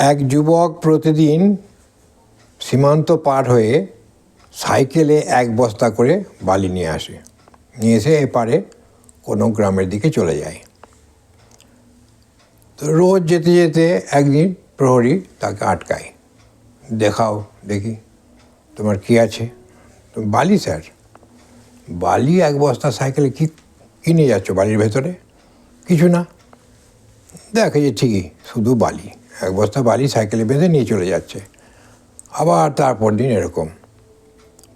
এক যুবক প্রতিদিন সীমান্ত পার হয়ে সাইকেলে এক বস্তা করে বালি নিয়ে আসে। নিয়ে এসে এপারে কোনো গ্রামের দিকে চলে যায়। তো রোজ যেতে যেতে একদিন প্রহরী তাকে আটকায়। দেখাও, দেখি, তোমার কি আছে? বালি, স্যার। বালি এক বস্তা সাইকেলে কি কি নিয়ে যাচ্ছ বালির ভেতরে? কিছু না। দেখে যে ঠিকই, শুধু বালি। এক বস্তা বালি সাইকেলে বেঁধে নিয়ে চলে যাচ্ছে। আবার তারপর দিন এরকম।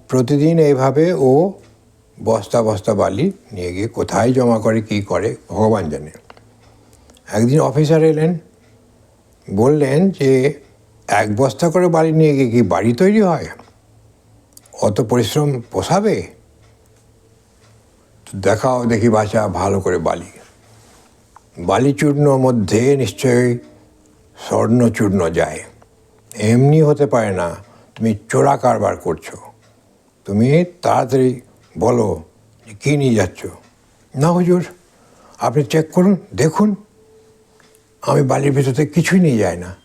প্রতিদিন এইভাবে ও বস্তা বস্তা বালি নিয়ে গিয়ে কোথায় জমা করে, কি করে, ভগবান জানে। একদিন অফিসার এলেন, বললেন যে, এক বস্তা করে বাড়ি নিয়ে গিয়ে কি বাড়ি তৈরি হয়? অত পরিশ্রম পোষাবে? দেখাও দেখি বাচ্চা ভালো করে বালি। বালি বালিচূর্ণ মধ্যে নিশ্চয়ই স্বর্ণচূর্ণ যায়। এমনি হতে পারে না, তুমি চোরা কারবার করছ। তুমি তাড়াতাড়ি বলো যে কী নিয়ে যাচ্ছ। না হুজুর, আপনি চেক করুন, দেখুন। আমি বালির ভেতরে কিছুই নিয়ে যাই না।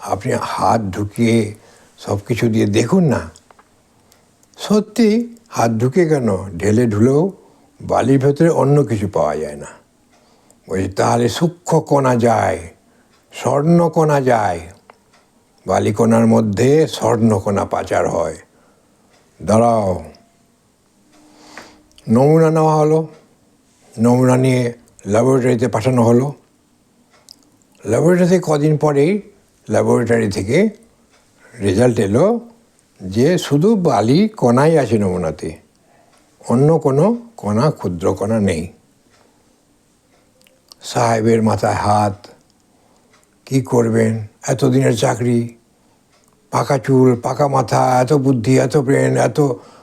আপনি হাত ঢুকিয়ে সব কিছু দিয়ে দেখুন না। সত্যি, হাত ঢুকে কেন? ঢেলে ঢুলেও বালির ভেতরে অন্য কিছু পাওয়া যায় না। বলছি তাহলে সূক্ষ্ম কণা যায়। স্বর্ণকণা যায়। বালিকোনার মধ্যে স্বর্ণকোনা পাচার হয়। দাঁড়াও। নমুনা নেওয়া হলো। নমুনা নিয়ে ল্যাবরেটরিতে পাঠানো হলো। ল্যাবরেটরিতে কদিন পরেই ল্যাবরেটরি থেকে রেজাল্ট এলো যে শুধু বালি কণাই আছে নমুনাতে। অন্য কোনো কণা, ক্ষুদ্র কণা নেই। সাহেবের মাথায় হাত কি করবেন? এতদিনের চাকরি, পাকা চুল, পাকা মাথা, এত বুদ্ধি, এত ব্রেন এত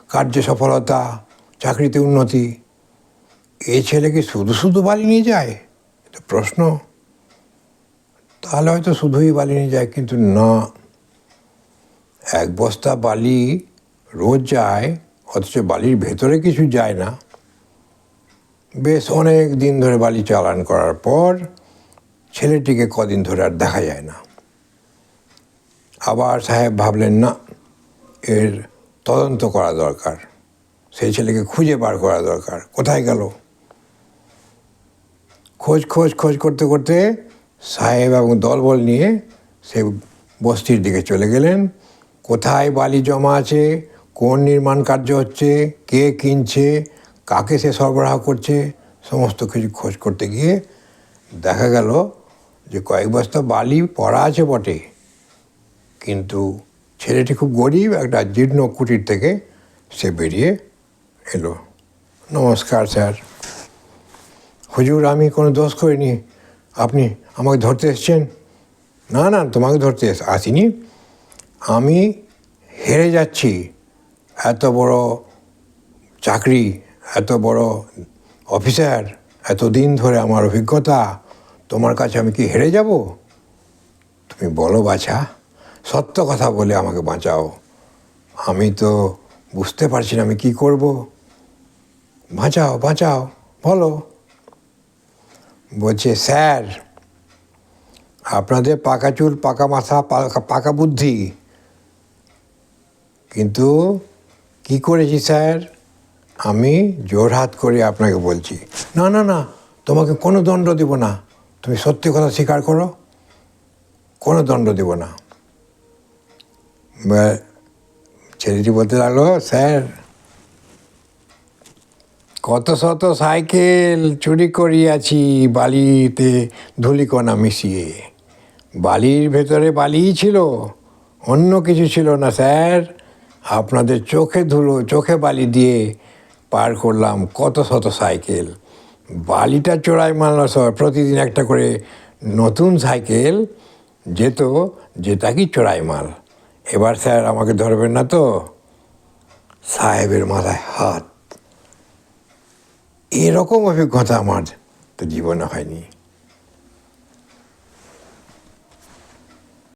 কার্য সফলতা, চাকরিতে উন্নতি। এ ছেলে কি শুধু শুধু বালি নিয়ে যায়? এটা প্রশ্ন। তাহলে হয়তো শুধুই বালি নিয়ে যায়, কিন্তু না। এক বস্তা বালি রোজ যায়, অথচ বালির ভেতরে কিছু যায় না। বেশ অনেক দিন ধরে বালি চালান করার পর ছেলেটিকে কদিন ধরে আর দেখা যায় না। আবার সাহেব ভাবলেন, না, এর তদন্ত করা দরকার। সেই ছেলেকে খুঁজে বার করা দরকার। কোথায় গেল? খোঁজ খোঁজ খোঁজ করতে করতে সাহেব এবং দলবল নিয়ে সে বস্তির দিকে চলে গেলেন। কোথায় বালি জমা আছে? কোন নির্মাণ কার্য হচ্ছে? কে কিনছে? কাকে সে সরবরাহ করছে? সমস্ত কিছু খোঁজ করতে গিয়ে দেখা গেল যে কয়েক বস্তা বালি পড়া আছে বটে, কিন্তু ছেলেটি খুব গরিব, একটা জীর্ণ কুটির থেকে সে বেরিয়ে এলো। নমস্কার, স্যার। হুজুর, আমি কোনো দোষ করিনি। আপনি আমাকে ধরতে এসছেন? না না, তোমাকে ধরতে আসিনি। আমি হেরে যাচ্ছি। এত বড় চাকরি, এত বড় অফিসার এত দিন ধরে আমার অভিজ্ঞতা তোমার কাছে আমি কি হেরে যাব? তুমি বলো বাছা, সত্য কথা বলে আমাকে বাঁচাও। আমি তো বুঝতে পারছি না আমি কি করব। বাঁচাও বাঁচাও, বলো। বলছে, স্যার, আপনাদের পাকা চুল, পাকা মাথা, পাকা পাকা বুদ্ধি। কিন্তু কি করেছি, স্যার? আমি জোর হাত করে আপনাকে বলছি। না না না, তোমাকে কোনো দণ্ড দেব না। তুমি সত্যি কথা স্বীকার করো? কোনো দণ্ড দেব না। ছেলেটি বলতে লাগল, স্যার, কত শত সাইকেল চুরি করিয়াছি বালিতে ধুলিকণা মিশিয়ে। বালির ভেতরে বালিই ছিল, অন্য কিছু ছিল না, স্যার। আপনাদের চোখে ধুলো, চোখে বালি দিয়ে পার করলাম কত শত সাইকেল। বালিটা চোরাই মালনা শহর প্রতিদিন একটা করে নতুন সাইকেল যেত, যেটা কি চোরাই মাল। এবার স্যার আমাকে ধরবেন না তো? সাহেবের মাথায় হাত। এরকম অভিজ্ঞতা আমার তো জীবনে হয়নি।